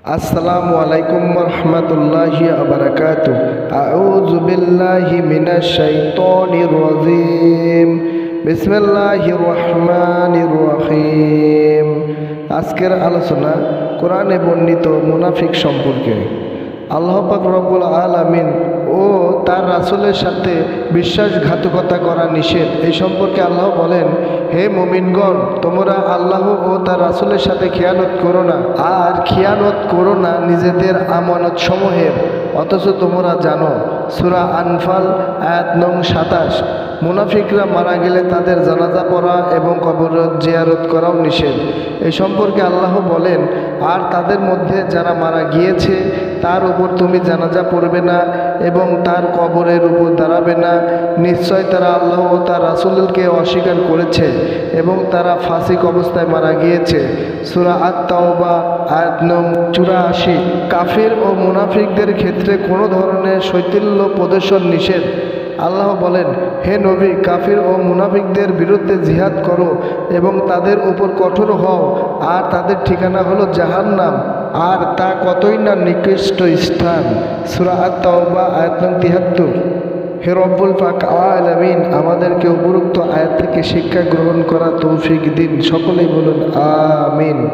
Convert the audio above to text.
আসসালামু আলাইকুম রহমতুল্লাহি আবরাকাত আউযু বিল্লাহি মিনাশ শাইতানির রাজিম। বিসমিল্লাহির রহমানির রহিম। আজকের আলোচনা কোরআনে বর্ণিত মুনাফিক সম্পর্কে। আল্লাহ পাক রব্বুল আলামিন তার রাসুলের সাথে বিশ্বাসঘাতকতা করা নিষেধ। এই সম্পর্কে আল্লাহ বলেন, হে মুমিনগণ, তোমরা আল্লাহ ও তার রাসূলের সাথে খেয়ানত করো না। আর খেয়ানত করো না নিজেদের আমানত সমূহের অথচ তোমরা জানো, সুরা আনফাল, আয়াত নং সাতাশ, মুনাফিকরা মারা গেলে তাদের জানাজা পড়া এবং কবর জিয়ারত করাও নিষেধ। এই সম্পর্কে আল্লাহ বলেন, আর তাদের মধ্যে যারা মারা গিয়েছে তার উপর তুমি জানাজা পড়বে না এবং তার কবরের উপর দাঁড়াবে না। নিশ্চয় তারা আল্লাহ ও তার রাসুলকে অস্বীকার করেছে এবং তারা ফাসিক অবস্থায় মারা গিয়েছে। সুরা আত্মাওবা আয়াত নং চুরাশি। কাফির ও মুনাফিকদের ক্ষেত্রে কোনো ধরনের শৈতিল্য প্রদর্শন নিষেধ। আল্লাহ বলেন, হে নবী, কাফির ও মুনাফিকদের বিরুদ্ধে জিহাদ করো এবং তাদের উপর কঠোর হও। আর তাদের ঠিকানা হলো জাহান্নাম। আর তা কতই না নিকৃষ্ট স্থান। সুরা আত্মাওবা আয়াত তিহাত্তর। হে রব্বুল পাক আলামিন, আমাদেরকে উপরুক্ত আয়াত থেকে শিক্ষা গ্রহণ করা তৌফিক দিন। সকলেই বলুন, আমিন।